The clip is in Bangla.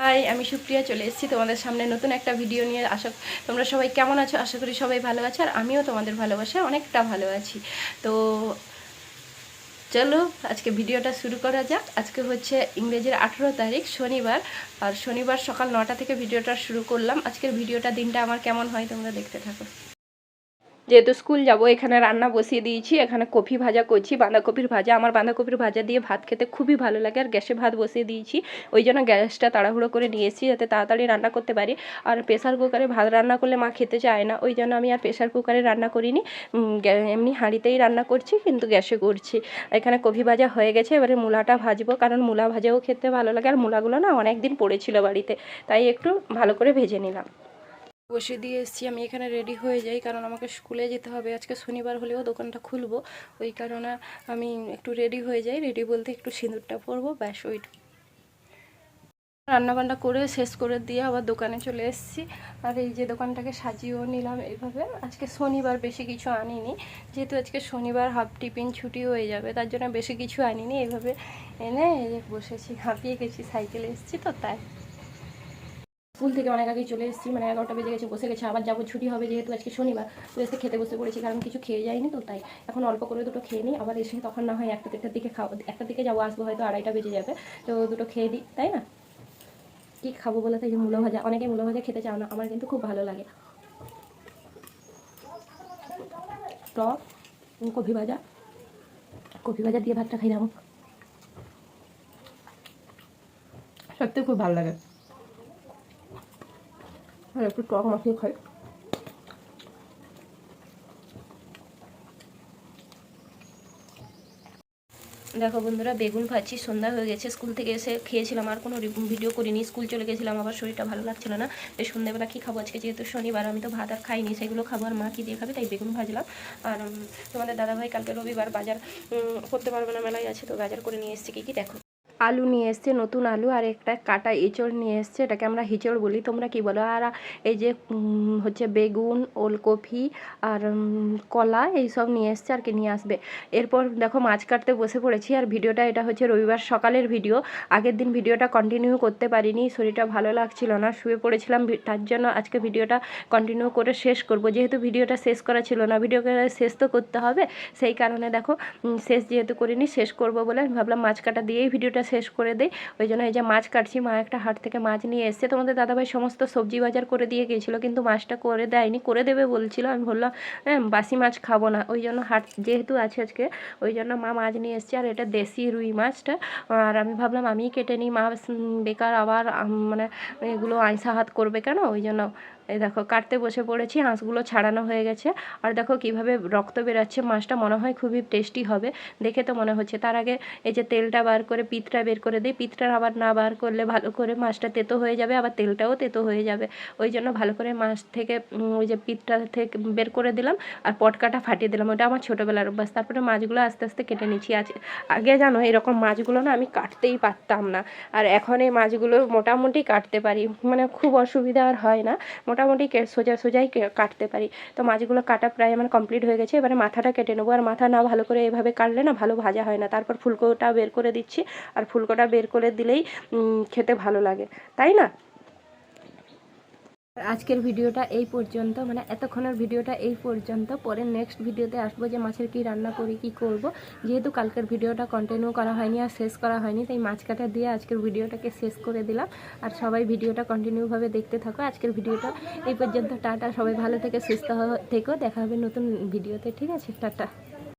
হাই, আমি সুপ্রিয়া, চলে এসেছি তোমাদের সামনে নতুন একটা ভিডিও নিয়ে। আশা তোমরা সবাই কেমন আছো? আশা করি সবাই ভালো আছো, আর আমিও তোমাদের ভালোবাসা অনেকটা ভালো আছি। তো চলো, আজকে ভিডিওটা শুরু করা যাক। আজকে হচ্ছে ইংরেজির আঠেরো তারিখ, শনিবার। আর শনিবার সকাল নটা থেকে ভিডিওটা শুরু করলাম। আজকের ভিডিওটা দিনটা আমার কেমন হয় তোমরা দেখতে থাকো। যেহেতু স্কুল যাব, এখানে রান্না বসিয়ে দিয়েছি, এখানে কফি ভাজা করছি, বাঁধাকপির ভাজা। আমার বাঁধাকপির ভাজা দিয়ে ভাত খেতে খুবই ভালো লাগে, আর গ্যাসে ভাত বসিয়ে দিয়েছি। ওই জন্য গ্যাসটা তাড়াহুড়ো করে নিয়ে এসেছি যাতে তাড়াতাড়ি রান্না করতে পারি। আর প্রেশার কুকারে ভাত রান্না করলে মা খেতে চায় না, ওই জন্য আমি আর প্রেশার কুকারে রান্না করিনি। এমনি হাঁড়িতেই রান্না করছি, কিন্তু গ্যাসে করছি। এখানে কফি ভাজা হয়ে গেছে, এবারে মূলাটা ভাজবো, কারণ মূলা ভাজাও খেতে ভালো লাগে, আর মূলাগুলো না অনেক দিন পড়েছিল বাড়িতে, তাই একটু ভালো করে ভেজে নিলাম। বসে দিয়ে এসেছি, আমি এখানে রেডি হয়ে যাই, কারণ আমাকে স্কুলে যেতে হবে। আজকে শনিবার হলেও দোকানটা খুলবো। ওই কারণে আমি একটু রেডি হয়ে যাই। রেডি বলতে একটু সিঁদুরটা পরবো, ব্যাস ওই রান্নাবান্না করে শেষ করে দিয়ে আবার দোকানে চলে এসেছি। আর এই যে দোকানটাকে সাজিয়েও নিলাম এইভাবে আজকে শনিবার বেশি কিছু আনিনি। যেহেতু আজকে শনিবার হাফ টিফিন ছুটি হয়ে যাবে, তার জন্য বেশি কিছু আনিনি। এইভাবে এনে বসেছি, হাঁপিয়ে গেছি, সাইকেলে এসেছি তো, তাই। স্কুল থেকে অনেক আগেই চলে এসেছি মানে এগারোটা বেজে গেছে, বসে গেছে, আবার যাব ছুটি হবে যেহেতু আজকে শনিবার, তো এসে খেতে বসে পড়েছি, কারণ কিছু খেয়ে যায়নি তো তাই। এখন অল্প করে দুটো খেয়ে নিই, আবার এসে তখন না হয় একটা দেড়টার দিকে খাওয়া, একটা দিকে যাব, আসব হয়তো আড়াইটা বেজে যাবে, তো দুটো খেয়ে দিই তাই না? কী খাব বলে তাই মূলো ভাজা, অনেকে মূলো ভাজা খেতে চাও না, আমার কিন্তু খুব ভালো লাগে। টক কফি ভাজা কফি ভাজা দিয়ে ভাতটা খাই যাব সত্যি খুব ভালো লাগে। আর একটু টক মাখিয়ে খাই। দেখো বন্ধুরা, বেগুন ভাজছি, সন্ধ্যা হয়ে গেছে, স্কুল থেকে এসে খেয়েছিলাম, আর কোনো ভিডিও করিনি, স্কুল চলে গেছিলাম, আবার শরীরটা ভালো লাগছিল না তো সন্ধ্যাবেলা কী খাব? আজকে যেহেতু শনিবার, আমি তো ভাত আর খাইনি, সেগুলো খাব, আর মা কী দিয়ে খাবে, তাই বেগুন ভাজলাম। আর তোমাদের দাদাভাই কালকে রবিবার বাজার করতে পারবে না, মেলায় আছে, তো বাজার করে নিয়ে এসেছি, কী কী দেখো? আলু নিয়ে এসছে, নতুন আলু আর একটা কাটা এঁচড় নিয়ে এসছে, এটাকে আমরা হিচড় বলি। তোমরা কি বলো? আর এই যে হচ্ছে বেগুন, ওলকপি আর কলা এইসব নিয়ে এসছে আর কি, নিয়ে আসবে। এরপর দেখো মাছ কাটতে বসে পড়েছি আর ভিডিওটা এটা হচ্ছে রবিবার সকালের ভিডিও। আগের দিন ভিডিওটা কন্টিনিউ করতে পারিনি, শরীরটা ভালো লাগছিল না, শুয়ে পড়েছিলাম তার জন্য আজকে ভিডিওটা কন্টিনিউ করে শেষ করব। যেহেতু ভিডিওটা শেষ করা ছিল না, ভিডিওকে শেষ তো করতে হবে। সেই কারণে দেখো শেষ যেহেতু করিনি, শেষ করব বলে ভাবলাম মাছ কাটা দিয়েই ভিডিওটা শেষ করে দিই। ওই জন্য এই যে মাছ কাটছি, মা একটা হাট থেকে মাছ নিয়ে এসছে। তোমাদের দাদাভাই সমস্ত সবজি বাজার করে দিয়ে গিয়েছিল কিন্তু মাছটা করে দেয়নি। করে দেবে বলছিল। আমি বললাম হ্যাঁ বাসি মাছ খাব না। ওই জন্য হাট যেহেতু আছে আজকে, ওই জন্য মা মাছ নিয়ে এসছে। আর এটা দেশি রুই মাছটা। আর আমি ভাবলাম, আমিই কেটে নিই। মা বেকার আবার মানে এগুলো আইসা হাত করবে কেন? ওই জন্য এই দেখো, কাটতে বসে পড়েছি হাঁসগুলো ছাড়ানো হয়ে গেছে। আর দেখো কীভাবে রক্ত বেরাচ্ছে, মাছটা মনে হয় খুবই টেস্টি হবে, দেখে তো মনে হচ্ছে। তার আগে এই যে তেলটা বার করে, পিতটা বের করে দিই, পিতটা আবার না বার করলে ভালো করে মাছটা তেতো হয়ে যাবে, আবার তেলটাও তেতো হয়ে যাবে। ওই জন্য ভালো করে মাছ থেকে ওই যে পিতটা থেকে বের করে দিলাম, আর পটকাটা ফাটিয়ে দিলাম। ওটা আমার ছোটোবেলার অভ্যাস। তারপরে মাছগুলো আস্তে আস্তে কেটে নিচ্ছি। আজ, আগে জানো, এরকম মাছগুলো না আমি কাটতেই পারতাম না। আর এখন এই মাছগুলো মোটামুটি কাটতে পারি। মানে খুব অসুবিধা আর হয় না। মোটামুটি সোজা সোজাই কাটতে পারি। তো মাছগুলো কাটা প্রায় আমার কমপ্লিট হয়ে গেছে। এবারে মাথাটা কেটে নেব। আর মাথা না ভালো করে এভাবে কাটলে না ভালো ভাজা হয় না। তারপর ফুলকোটা বের করে দিচ্ছি। আর ফুলকোটা বের করে দিলেই খেতে ভালো লাগে। তাই না? আজকের ভিডিওটা এই পর্যন্ত মানে এতক্ষণের ভিডিওটা এই পর্যন্ত। পরে নেক্সট ভিডিওতে আসব যে মাছের কি রান্না করি, কি করব। যেহেতু কালকের ভিডিওটা কন্টিনিউ করা হয়নি আর শেষ করা হয়নি, তাই মাছ কাটা দিয়ে আজকের ভিডিওটাকে শেষ করে দিলাম। আর সবাই ভিডিওটা কন্টিনিউভাবে দেখতে থাকো। আজকের ভিডিওটা এই পর্যন্ত, টাটা। সবাই ভালো থেকে, সুস্থ থেকো। দেখা হবে নতুন ভিডিওতে, ঠিক আছে? টাটা।